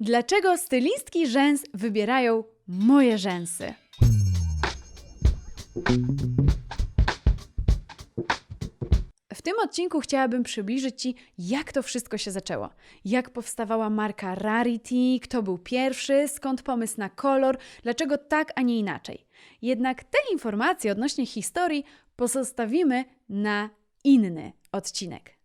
Dlaczego stylistki rzęs wybierają moje rzęsy? W tym odcinku chciałabym przybliżyć Ci, jak to wszystko się zaczęło. Jak powstawała marka Rarity, kto był pierwszy, skąd pomysł na kolor, dlaczego tak, a nie inaczej. Jednak te informacje odnośnie historii pozostawimy na inny odcinek.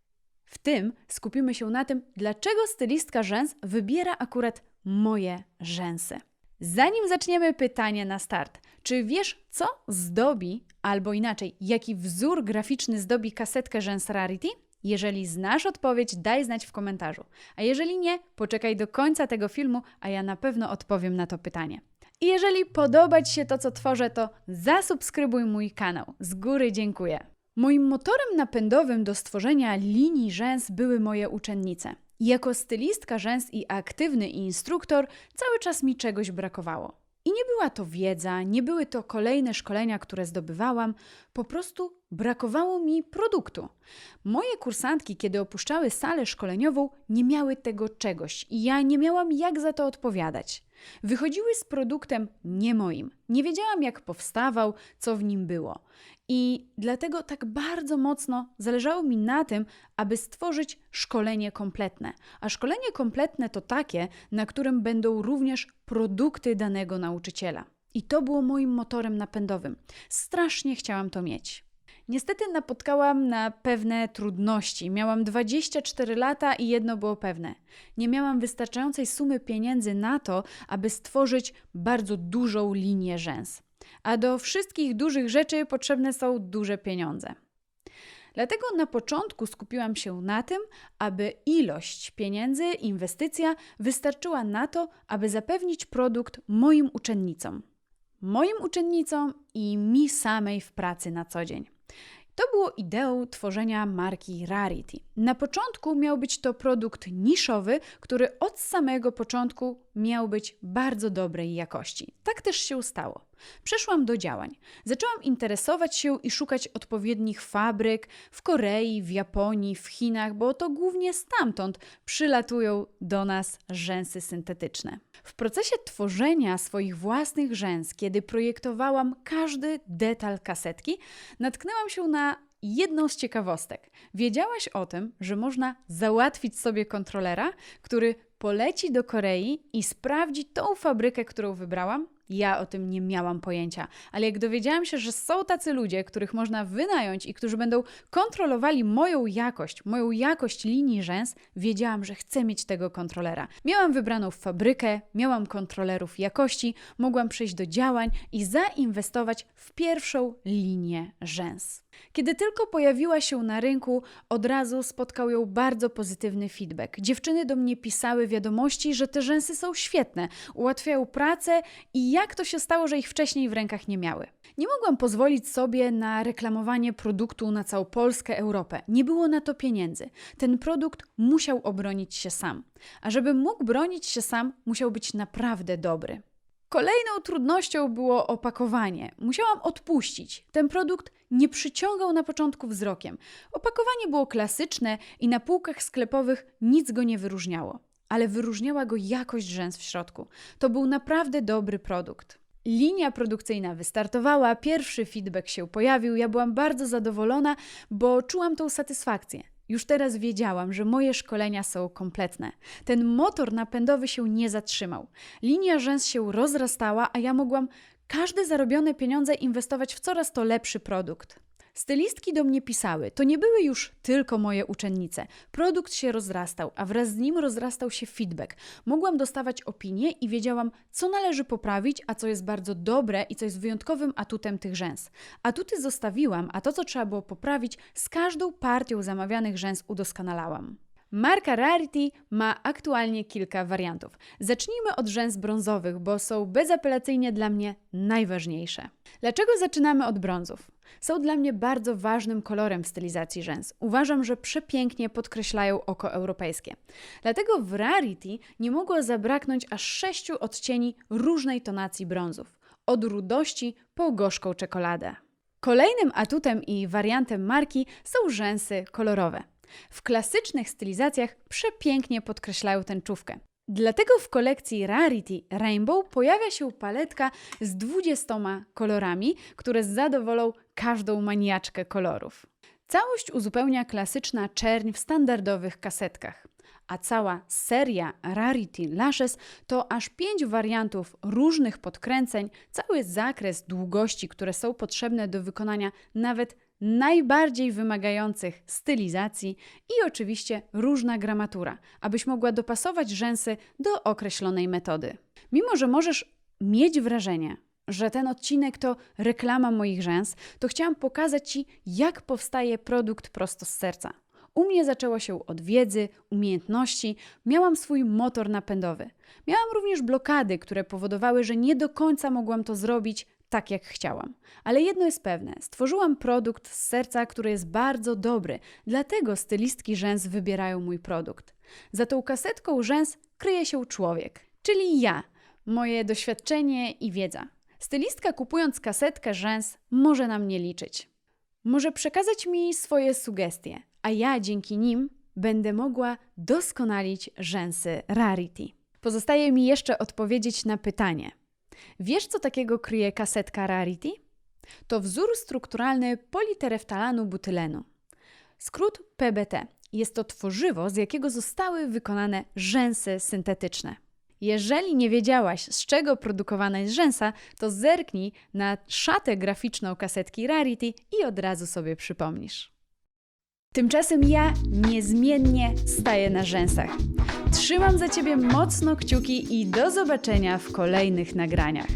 W tym skupimy się na tym, dlaczego stylistka rzęs wybiera akurat moje rzęsy. Zanim zaczniemy, pytanie na start. Czy wiesz, co zdobi, albo inaczej, jaki wzór graficzny zdobi kasetkę rzęs Rarity? Jeżeli znasz odpowiedź, daj znać w komentarzu. A jeżeli nie, poczekaj do końca tego filmu, a ja na pewno odpowiem na to pytanie. I jeżeli podoba Ci się to, co tworzę, to zasubskrybuj mój kanał. Z góry dziękuję. Moim motorem napędowym do stworzenia linii rzęs były moje uczennice. Jako stylistka rzęs i aktywny instruktor cały czas mi czegoś brakowało. I nie była to wiedza, nie były to kolejne szkolenia, które zdobywałam, po prostu brakowało mi produktu. Moje kursantki, kiedy opuszczały salę szkoleniową, nie miały tego czegoś i ja nie miałam jak za to odpowiadać. Wychodziły z produktem nie moim. Nie wiedziałam, jak powstawał, co w nim było. I dlatego tak bardzo mocno zależało mi na tym, aby stworzyć szkolenie kompletne. A szkolenie kompletne to takie, na którym będą również produkty danego nauczyciela. I to było moim motorem napędowym. Strasznie chciałam to mieć. Niestety napotkałam na pewne trudności. Miałam 24 lata i jedno było pewne: nie miałam wystarczającej sumy pieniędzy na to, aby stworzyć bardzo dużą linię rzęs. A do wszystkich dużych rzeczy potrzebne są duże pieniądze. Dlatego na początku skupiłam się na tym, aby ilość pieniędzy, inwestycja wystarczyła na to, aby zapewnić produkt moim uczennicom. Moim uczennicom i mi samej w pracy na co dzień. To było ideą tworzenia marki Rarity. Na początku miał być to produkt niszowy, który od samego początku miał być bardzo dobrej jakości. Tak też się stało. Przeszłam do działań. Zaczęłam interesować się i szukać odpowiednich fabryk w Korei, w Japonii, w Chinach, bo to głównie stamtąd przylatują do nas rzęsy syntetyczne. W procesie tworzenia swoich własnych rzęs, kiedy projektowałam każdy detal kasetki, natknęłam się na jedną z ciekawostek. Wiedziałaś o tym, że można załatwić sobie kontrolera, który poleci do Korei i sprawdzi tą fabrykę, którą wybrałam? Ja o tym nie miałam pojęcia, ale jak dowiedziałam się, że są tacy ludzie, których można wynająć i którzy będą kontrolowali moją jakość, moją jakość linii rzęs, wiedziałam, że chcę mieć tego kontrolera. Miałam wybraną fabrykę, miałam kontrolerów jakości, mogłam przejść do działań i zainwestować w pierwszą linię rzęs. Kiedy tylko pojawiła się na rynku, od razu spotkał ją bardzo pozytywny feedback. Dziewczyny do mnie pisały wiadomości, że te rzęsy są świetne, ułatwiają pracę i jak to się stało, że ich wcześniej w rękach nie miały. Nie mogłam pozwolić sobie na reklamowanie produktu na całą Polskę, Europę. Nie było na to pieniędzy. Ten produkt musiał obronić się sam. A żeby mógł bronić się sam, musiał być naprawdę dobry. Kolejną trudnością było opakowanie. Musiałam odpuścić. Ten produkt nie przyciągał na początku wzrokiem. Opakowanie było klasyczne i na półkach sklepowych nic go nie wyróżniało, ale wyróżniała go jakość rzęs w środku. To był naprawdę dobry produkt. Linia produkcyjna wystartowała, pierwszy feedback się pojawił. Ja byłam bardzo zadowolona, bo czułam tą satysfakcję. Już teraz wiedziałam, że moje szkolenia są kompletne. Ten motor napędowy się nie zatrzymał. Linia rzęs się rozrastała, a ja mogłam każde zarobione pieniądze inwestować w coraz to lepszy produkt. Stylistki do mnie pisały. To nie były już tylko moje uczennice. Produkt się rozrastał, a wraz z nim rozrastał się feedback. Mogłam dostawać opinie i wiedziałam, co należy poprawić, a co jest bardzo dobre i co jest wyjątkowym atutem tych rzęs. Atuty zostawiłam, a to, co trzeba było poprawić, z każdą partią zamawianych rzęs udoskonalałam. Marka Rarity ma aktualnie kilka wariantów. Zacznijmy od rzęs brązowych, bo są bezapelacyjnie dla mnie najważniejsze. Dlaczego zaczynamy od brązów? Są dla mnie bardzo ważnym kolorem w stylizacji rzęs. Uważam, że przepięknie podkreślają oko europejskie. Dlatego w Rarity nie mogło zabraknąć aż sześciu odcieni różnej tonacji brązów. Od rudości po gorzką czekoladę. Kolejnym atutem i wariantem marki są rzęsy kolorowe. W klasycznych stylizacjach przepięknie podkreślają tęczówkę. Dlatego w kolekcji Rarity Rainbow pojawia się paletka z 20 kolorami, które zadowolą każdą maniaczkę kolorów. Całość uzupełnia klasyczna czerń w standardowych kasetkach. A cała seria Rarity Lashes to aż pięć wariantów różnych podkręceń, cały zakres długości, które są potrzebne do wykonania nawet najbardziej wymagających stylizacji i oczywiście różna gramatura, abyś mogła dopasować rzęsy do określonej metody. Mimo, że możesz mieć wrażenie, że ten odcinek to reklama moich rzęs, to chciałam pokazać Ci, jak powstaje produkt prosto z serca. U mnie zaczęło się od wiedzy, umiejętności, miałam swój motor napędowy. Miałam również blokady, które powodowały, że nie do końca mogłam to zrobić tak, jak chciałam. Ale jedno jest pewne: stworzyłam produkt z serca, który jest bardzo dobry, dlatego stylistki rzęs wybierają mój produkt. Za tą kasetką rzęs kryje się człowiek, czyli ja, moje doświadczenie i wiedza. Stylistka kupując kasetkę rzęs może na mnie liczyć. Może przekazać mi swoje sugestie, a ja dzięki nim będę mogła doskonalić rzęsy Rarity. Pozostaje mi jeszcze odpowiedzieć na pytanie. Wiesz, co takiego kryje kasetka Rarity? To wzór strukturalny politereftalanu butylenu. Skrót PBT. Jest to tworzywo, z jakiego zostały wykonane rzęsy syntetyczne. Jeżeli nie wiedziałaś, z czego produkowana jest rzęsa, to zerknij na szatę graficzną kasetki Rarity i od razu sobie przypomnisz. Tymczasem ja niezmiennie staję na rzęsach. Trzymam za Ciebie mocno kciuki i do zobaczenia w kolejnych nagraniach.